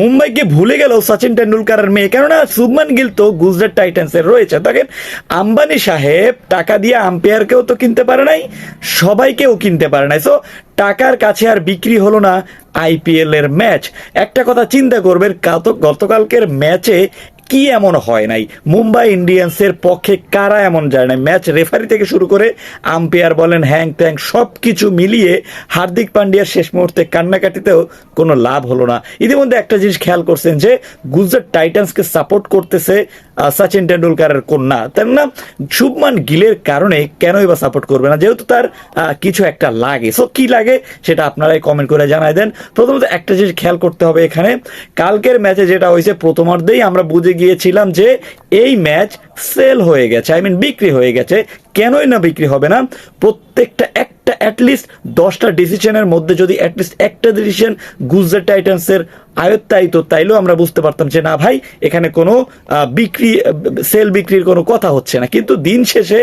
মুম্বাইকে ভুলে গেল সচিন টেন্ডুলকারের মেয়ে। কেননা শুভমান গিল তো গুজরাট টাইটান্স এর রয়েছে। দেখেন আম্বানি সাহেব টাকা দিয়ে আম্পায়ারকেও তো কিনতে পারে নাই, সবাইকেও কিনতে পারে নাই। সো টাকার কাছে আর বিক্রি হলো না আইপিএল এর ম্যাচ। একটা কথা চিন্তা করবেন গতকালকের ম্যাচে কি এমন হয় নাই? মুম্বাই ইন্ডিয়ান্সের পক্ষে কারা এমন যায় নাই? ম্যাচ রেফারি থেকে শুরু করে আম্পায়ার বলেন, হ্যাং ত্যাং সব কিছু মিলিয়ে হার্দিক পান্ডিয়ার শেষ মুহূর্তে কান্নাকাটিতেও কোনো লাভ হলো না। ইতিমধ্যে একটা জিনিস খেয়াল করছেন যে গুজরাট টাইটান্সকে সাপোর্ট করতেছে সচিন টেন্ডুলকারের কন্যা। তার না শুভমান গিলের কারণে কেনই বা সাপোর্ট করবে না? যেহেতু তার কিছু একটা লাগে। সো কি লাগে সেটা আপনারাই কমেন্ট করে জানাই দেন। প্রথমত একটা জিনিস খেয়াল করতে হবে এখানে। কালকের ম্যাচে যেটা হয়েছে প্রথমার্ধেই আমরা বুঝে গিয়েছিলাম যে এই ম্যাচ সেল হয়ে গেছে। আই মিন বিক্রি হয়ে গেছে। কেনই না বিক্রি হবে না? প্রত্যেকটা একটা অ্যাটলিস্ট দশটা ডিসিশনের মধ্যে যদি অ্যাটলিস্ট একটা ডিসিশন গুজরাট টাইটান্সের আয়ত্তায়িত, তাইলেও আমরা বুঝতে পারতাম যে না ভাই, এখানে কোনো বিক্রি সেল বিক্রির কোনো কথা হচ্ছে না কিন্তু দিন শেষে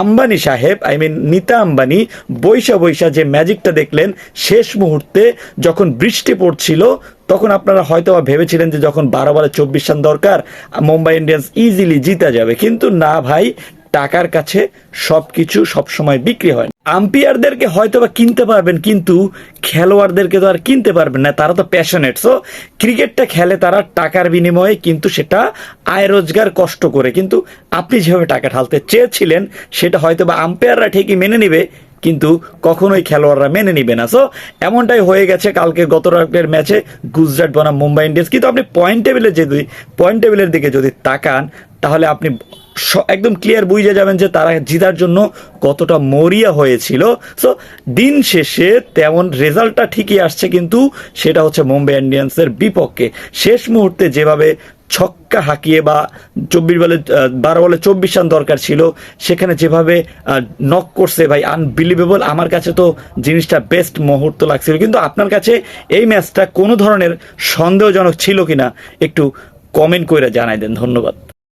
আম্বানি সাহেব আই মিন নিতা আম্বানি, বৈশা বৈশা যে ম্যাজিকটা দেখলেন, শেষ মুহূর্তে যখন বৃষ্টি পড়ছিল, তখন আপনারা হয়তো ভেবেছিলেন যে যখন বারো বারে চব্বিশ রান দরকার, মুম্বাই ইন্ডিয়ান্স ইজিলি জিতা যাবে কিন্তু না ভাই, টাকার কাছে সব কিছু সবসময় বিক্রি হয়। আম্পায়ারদেরকে হয়তো বা কিনতে পারবেন, কিন্তু খেলোয়াড়দেরকে তো আর কিনতে পারবেন না, তারা তো প্যাশনেট সো ক্রিকেটটা খেলে তারা টাকার বিনিময়ে কিন্তু সেটা আয় রোজগার কষ্ট করে। কিন্তু আপনি যেভাবে টাকা ঢালতে চেয়েছিলেন, সেটা হয়তো বা আম্পায়াররা ঠিকই মেনে নিবে, কিন্তু কখনোই খেলোয়াড়রা মেনে নিবে না। সো এমনটাই হয়ে গেছে কালকে গত রাতের ম্যাচে গুজরাট বনাম মুম্বাই ইন্ডিয়ান্স। কিন্তু আপনি পয়েন্ট টেবিলে যদি পয়েন্ট টেবিলের দিকে যদি তাকান তাহলে আপনি একদম ক্লিয়ার বুঝে যাবেন যে তারা জিতার জন্য কতটা মরিয়া হয়েছিল। সো দিন শেষে তেমন রেজাল্টটা ঠিকই আসছে কিন্তু সেটা হচ্ছে মুম্বাই ইন্ডিয়ান্সের বিপক্ষে। শেষ মুহূর্তে যেভাবে ছক্কা হাঁকিয়ে বা চব্বিশ বলে বারো বলে চব্বিশ রান দরকার ছিল, সেখানে যেভাবে নক করছে ভাই আনবিলিভেবল আমার কাছে তো জিনিসটা বেস্ট মুহূর্ত লাগছিল। কিন্তু আপনার কাছে এই ম্যাচটা কোনো ধরনের সন্দেহজনক ছিল কিনা একটু কমেন্ট করে জানাই দেন। ধন্যবাদ।